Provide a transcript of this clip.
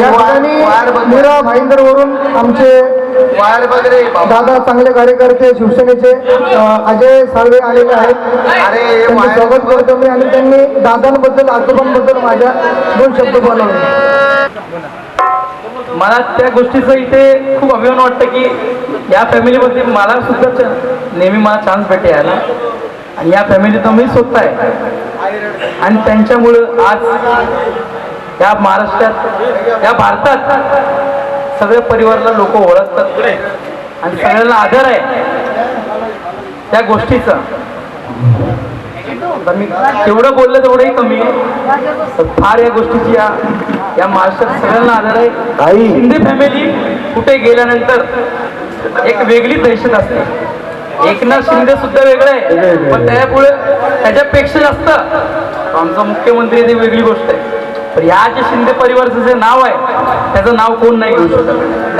या ठिकाणी मीरा भाईंदरवरून आमचे वायर वगैरे दादा चांगले कार्यकर्ते शिवसेनेचे अजय साळवे आलेले आहेत. स्वागत करतो मी आणि त्यांनी दादांबद्दल आजोबांबद्दल माझ्या दोन शब्द बोलावले मला त्या गोष्टीचं इथे खूप अभिमान वाटतं की या फॅमिलीमध्ये मला सुद्धा नेहमी मला चान्स भेटे यायला. आणि या फॅमिलीत मी स्वतः आहे. आणि त्यांच्यामुळं आज या महाराष्ट्रात या भारतात सगळ्या परिवाराला लोक ओळखतात. आणि सगळ्यांना आदर आहे. त्या गोष्टीचा. मी जेवढं बोललं तेवढंही कमी आहे. फार या गोष्टीची या या महाराष्ट्रात सगळ्यांना आदर आहे. शिंदे फॅमिली कुठे गेल्यानंतर एक वेगळी दहशत असते. एकनाथ शिंदे सुद्धा वेगळं आहे. पण त्यापुढे त्याच्यापेक्षा जास्त आमचा मुख्यमंत्री ती वेगळी गोष्ट आहे. तर ह्या जे शिंदे परिवारचं जे नाव आहे त्याचं नाव कोण नाही घेऊ शकत?